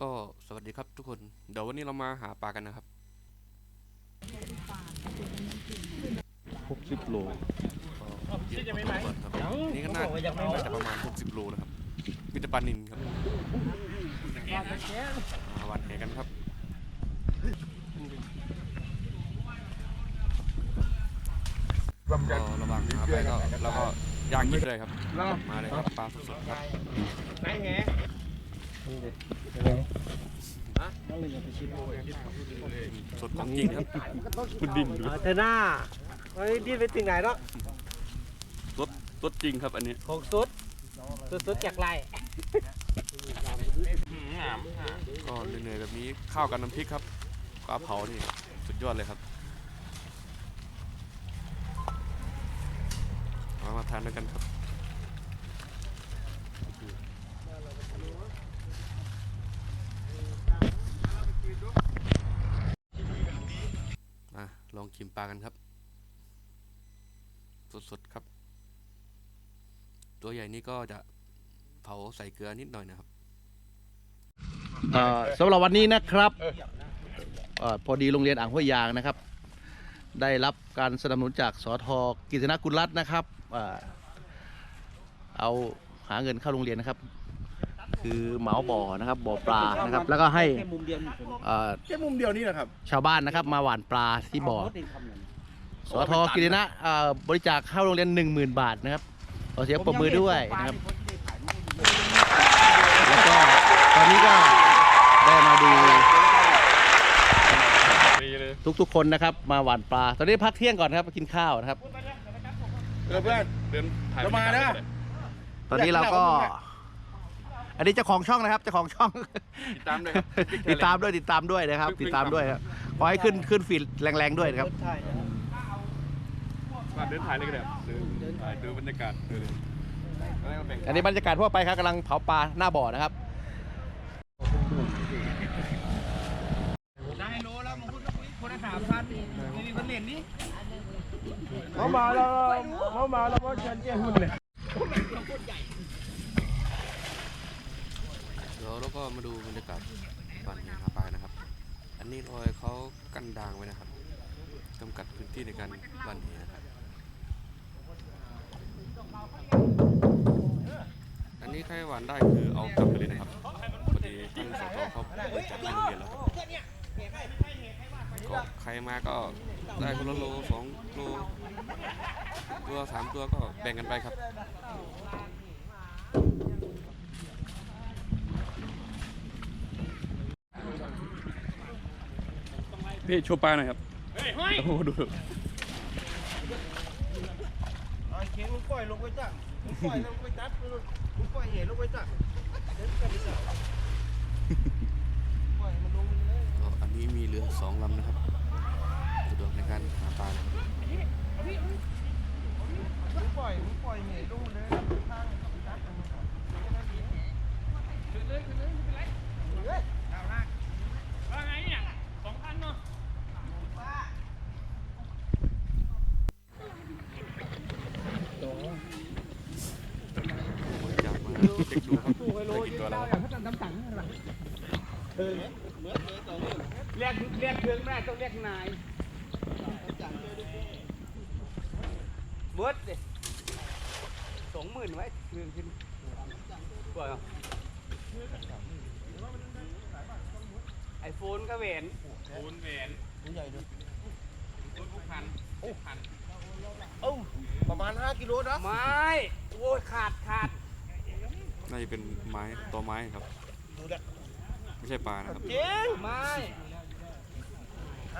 ก็สวัสดีครับทุกคน เดี๋ยววันนี้เรามาหาปลากันนะครับหกสิบโลก็เก็บปลาก่อนครับนี่ก็น่าน่าจะประมาณ60โลนะครับมีแต่ปลานินครับมาหวันแหกันครับก็ระหว่างหาไปก็เราก็ย่างกินเลยครับ มาเลยครับปลาสดๆครับ สดของจริงครับคุณดินดูเธอหน้าเฮ้ยดิ้นไปถึงไหนแล้วสดสดจริงครับอันนี้หกสุดสุดสุดจากไรก็เหนื่อยๆแบบนี้ข้าวกับน้ำพริกครับปลาเผานี่สุดยอดเลยครับมามาทานด้วยกันครับมาลอง ชิมปลากันครับ สดๆครับ ตัวใหญ่นี่ก็จะเผาใส่เกลือนิดหน่อยนะครับเอ่อสำหรับวันนี้นะครับเอ่อพอดีโรงเรียนอ่างห้วยยางนะครับ ได้รับการสนับสนุนจากสทกิตนกุลรัตน์นะครับเอ่อเอาหาเงินเข้าโรงเรียนนะครับ คือเหมาบ่อนะครับบ่อปลานะครับ แล้วก็ให้แค่มุมเดียวนี่เอ่อแค่มุมเดียวนี่นะครับชาวบ้านนะครับ มาหว่านปลาที่บ่อรถเองทำนั่นสทกิตนะเอ่อบริจาคเข้าโรงเรียน 10,000 บาทนะครับขอเสียงปรบมือด้วยนะครับ แล้วก็ตอนนี้ก็ได้มาดู ทุกๆคนนะครับ มาหว่านปลา ตอนนี้พักเที่ยงก่อนครับไปกินข้าวนะครับเพื่อนเพื่อนเดินถ่ายจะมานะ ตอนนี้เราก็ อันนี้เจ้าของช่องนะครับเจ้าของช่อง ติดตามด้วยครับ ติดตามด้วยติดตามด้วยนะครับ ติดตามด้วยครับขอให้ขึ้นขึ้นฟีดแรงๆด้วยนะครับ ใช่มาเดินถ่ายเลยก็ได้เดินถ่ายดูบรรยากาศดูเลยแล้วก็แบ่งอันนี้บรรยากาศทั่วไปครับกำลังเผาปลาหน้าบ่อนะครับได้โลแล้วมึงพูดคนละสามพันนี่มีคนเล่นนี่เขามาแล้วเขามาแล้วเพราะฉันแย่หุ่นเลยเดี๋ยวเราก็มาดูบรรยากาศก่อนหาปลานะครับ อันนี้รอยเขากันดางไว้นะครับจำกัดพื้นที่ในการบันเหนะครับ อันนี้ใครหวานได้คือเอากลับไปเลยนะครับพอดีทางสตเขาบริจาคให้โรงเรียนแล้วครับก็ใครมาก็ได้คนละโลสองโลตัวสามตัวก็แบ่งกันไปครับ พี่โชว์ปลาหน่อยครับโอ้โหดูไอ้เข็งมึงปล่อยลงไปจ้ะมึงปล่อยลงไปจับมึงปล่อยเหลงไปจ้ะเดี๋ยวกันไปจ้ะปล่อยมันลงไปเลยก็อันนี้มีเรือสองลำนะครับสะดวกในการหาปลานะครับมึงปล่อยมึงปล่อยเหลงลงไปเลยทางจับมันก่อน บริจาคมา เช็คดูครับได้กี่ตัวแล้วเรียกเรียกเครื่องแม่ต้องเรียกนายเบิร์ดดิสองหมื่นไว้เครื่องขึ้นปล่อยไอโฟนก็เวนโฟนเวนผู้ใหญ่ด้วนเอ้าประมาณ5กิโลนะไม้โว้ขาดขาด น่าจะเป็นไม้ตัวไม้ครับ ไม่ใช่ปลานะครับเจ๊งไม้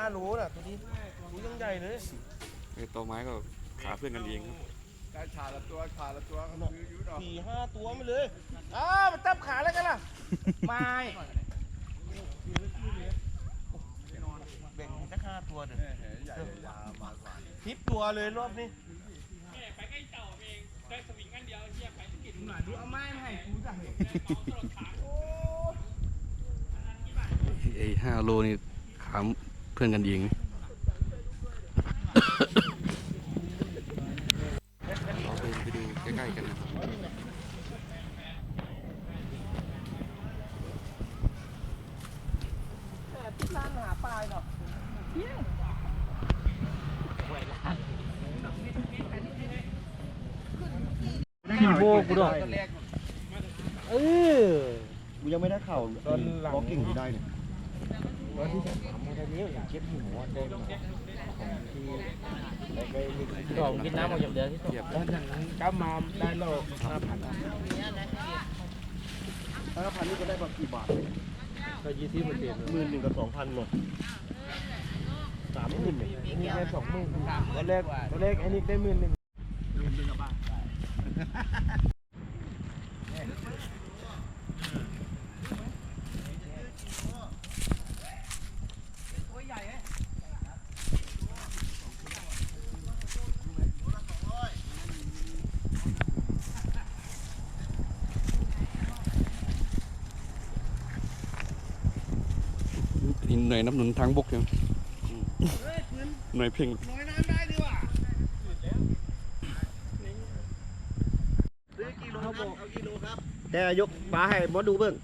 5โลน่ะตัวนี้ตัวยังใหญ่เลยไอ้ตัวไม้ก็ขาเพื่อนกันเองครับสี่ห้าตัวมาเลยอ้ามันจับขาแล้วกันล่ะ ไม้แบ่งสักห้าตัวเด้อทิปตัวเลยรอบนี้ดูเอาไม้มาให้กูจ้ะไอ้ห้าโลนี่ขามเพื่อนกันเองเราเดินไปดูใกล้ๆกันนะครับ โบกูด้วยเออกูยังไม่ได้เข่าตอนหลังกิ่งที่ได้เนี่ยสองกินน้ำออกอย่างเดียวที่เทียบแล้วหนังก้ามาได้โลห้าพันห้าพันนี่ก็ได้แบบกี่บาทก็ยี่สิบเปอร์เซ็นต์หมื่นหนึ่งกับสองพันหมดสามหมื่นเนี่ยนี่แค่สองหมื่นตอนแรกตอนแรกไอ้นี่ได้หมื่นหนึ่งนี่ หน่วยน้ำหนุนทางบกใช่ไหมหน่วยเพ่ง แต่ยกปลาให้หมอดูเบิ่ง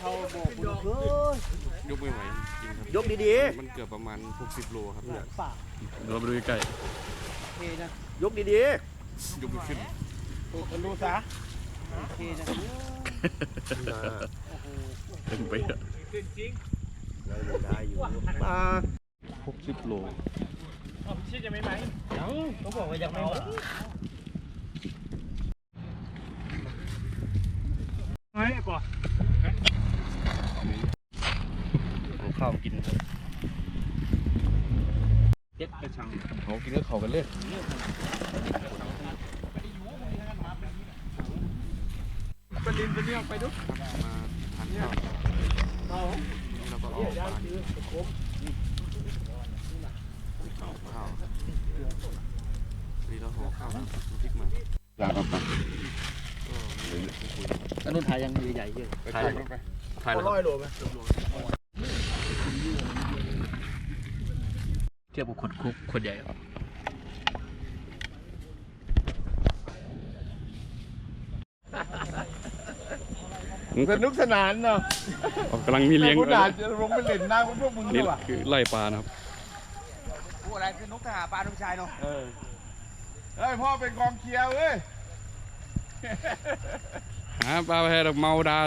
เขาโบกกูด้วยยกไม่ไหวจริงครับยกดีมันเกือบประมาณ 60 โลครับเนี่ยป่าเราไปดูใกล้โอเคนะๆยกดียกไม่ขึ้นคนดูซะโอเคนะถึงไปอะๆได้อยู่ปลา60โลเขาบอกว่ายังไม่มาข้าวกินเจ็ดกระชังเขากินก็เขากันเลยไปลินไปเลี้ยงไปดูมาทานข้าวแล้วก็เอาปลานี่เอาข้าวนี่เราห่อข้าวน้ำพริกมาก็มีคุย อันนู้นถ่ายยังใหญ่ๆเยอะถ่ายถ่ายแล้วร้อยโลไหมเทียบกับคนคุกคนใหญ่สนุกสนานเนาะกำลังมีเลี้ยงผู้ด่าจะลงไปเล่นน้ำกับพวกมึงนี่ด้วยว่ะคือไล่ปลานะครับพูดอะไรคือนกทหารปลาทุกชายเนาะเออเฮ้ยพ่อเป็นกองเชียร์เว้ย หาปลาไปให้ดอกเมาดา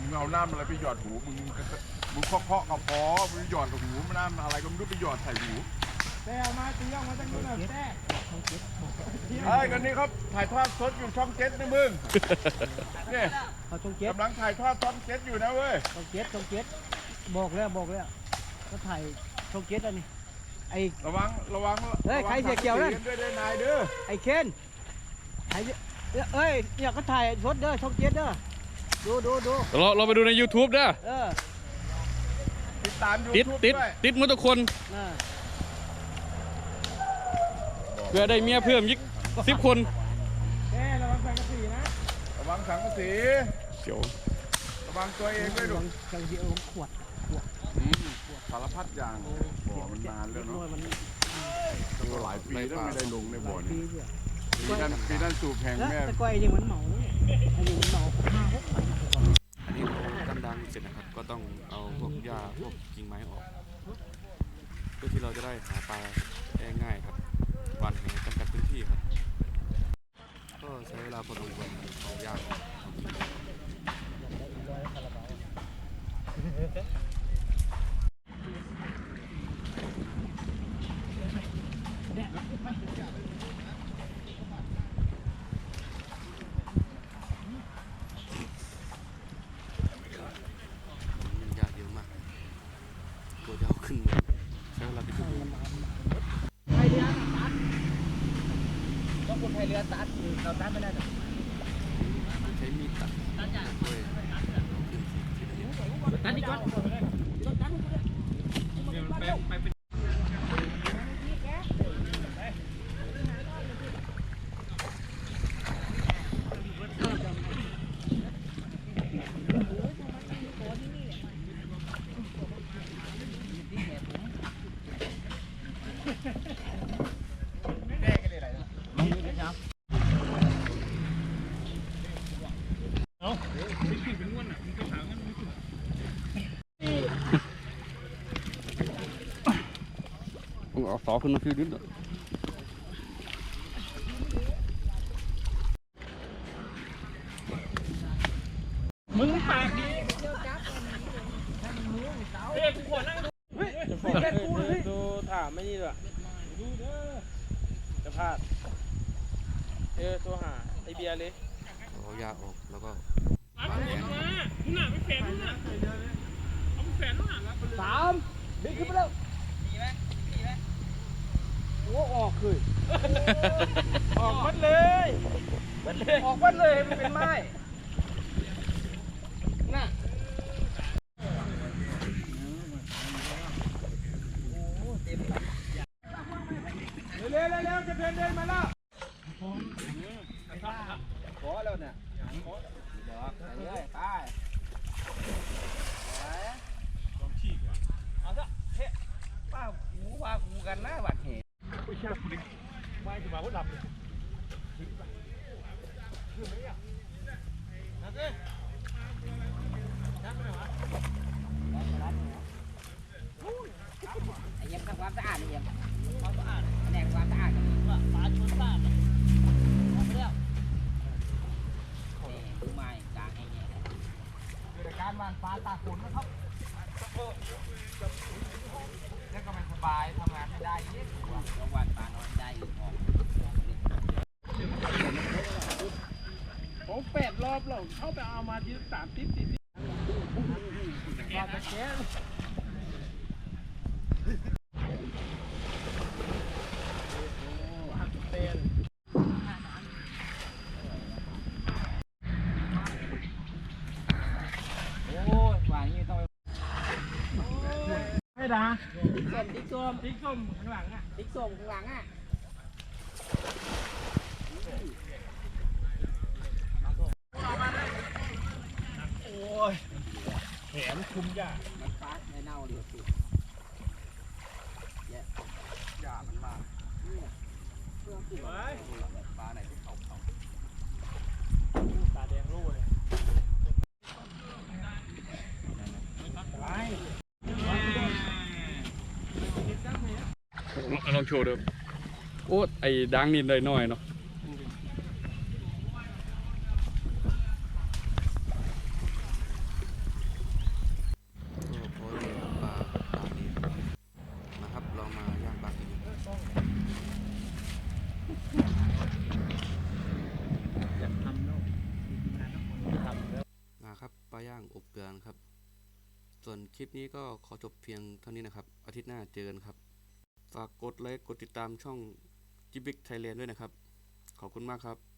มึงเอาน้ำอะไรไปหยอดหูมึงมึงเคาะเคาะกับพอมึงหยอดกับหูมันน้ำอะไรก็ไม่รู้ไปหยอดใส่หูแต่เอามาตีออกมาตั้งนู้นน่ะแต่ไอ้ยกันนี้เขาถ่ายทอดสดอยู่ช่องเจ็ดนะมึงเนี่ยเขาชงเจ็ดกำลังถ่ายทอดช่องเจ็ดอยู่นะเว้ยชงเจ็ดชงเจ็ด บอกแล้วบอกแล้วก็ถ่ายชงเจ็ดอันนี้ไอ้ ระวังระวังเฮ้ยใครเสียเกี่ยวนั่นระงด้วยเด้อนายเด้อไอ้เคนถ่ายเอ้ยเนี่ยก็ถ่ายชดเด้อชงเจ็ดเด้อดูดูดูเราเราไปดูใน YouTube เด้อเออติดตามยูติดทูบติดด้วยติดหมดทุกคนน่ะเพื่อได้เมียเพิ่มยิกสิบคนแม่ระวังไฟกระสีนะระวังสังกะสีเดี๋ยวระวังตัวเองด้วยดูจังเดียวขวด สารพัดอย่างบ่อมันนานแล้วน้อเนาะยมันตัวหลายปีแล้วไม่ได้ลงในบ่อปีนี้เดียวปีนั้นปีนั้นสูบแห่งแล้วแม่แต่ก้อยนี่มันเหมาเนี่ยอันนี้มันเหมาห้าหกพันอันนี้เรากันดังเสร็จนะครับ ก็ต้องเอาพวกหญ้าพวกกิ่งไม้ออก เพื่อที่เราจะได้หาปลาได้ง่ายครับหวันแหจำกัดพื้นที่ครับ ก็ใช้เวลาพอสมควรครับเอาหญ้าออกมันหญ้าเยอะมากตัวจะเอาขึ้นมาใช้เวลาเป็นชั่วโมง ต้องคนไทยเรือตัด เราตัดไม่ได้หรอกใช้มีดตัดด้วยตัดนี่ก่อน เอาสอขึ้นมาฟิวนิดหน่อยดูถามไม่นี่ด้วยดูเด้อจะพลาดเออตัวหาไอเบียร์เลยเอายาออกแล้วก็สามดึงขึ้นไปแล้วดีไมดีไหม โอ้ออกคือออกหมัดเลย ออกวัดเลยมันเป็นไม้น่ะ เร็วเร็วเร็วจะเดินเดินมาแล้ว ขอแล้วเนี่ยขอเดี๋ยวไปเลยไปเอาซะเฮ้ป้าหูว่าหูกันนะบัดเหตุ ไอ้เยี่ยมทำความสะอาดไอ้เยี่ยมความสะอาดแผนกความสะอาดกันปลาชนบ้านออกไปแล้วนี่ผู้ใหม่กลางไอ้เนี่ยกิจการบ้านปลาตาขุนนะครับแล้วก็ไม่สบายทำงานไม่ได้ ผมแปดรอบแล้วเข้าไปเอามาที่สามทิศสี่ทิศรอบตะแก้ไม่ดาติ๊กส้มติ๊กส้มติ๊กส้มข้างหลังอะติ๊กส้มข้างหลังอะ แขนคุมยามันฟ้าในเน่าเดียวสิเยอะยามันมากปลาไหนที่เขาเขาตาแดงรู้เลยลองโชว์ดู อ้ไอ้ดังนิดหน่อยเนาะก็พอเห็นปลาตามนี้นะครับเรามาย่างปลากันดูนะครับปลาย่างอบเกลือนะครับ ส่วนคลิปนี้ก็ขอจบเพียงเท่านี้นะครับ อาทิตย์หน้าเจอกันครับ ฝากกดไลค์กดติดตามช่อง จิบิกไทยแลนด์ด้วยนะครับ ขอบคุณมากครับ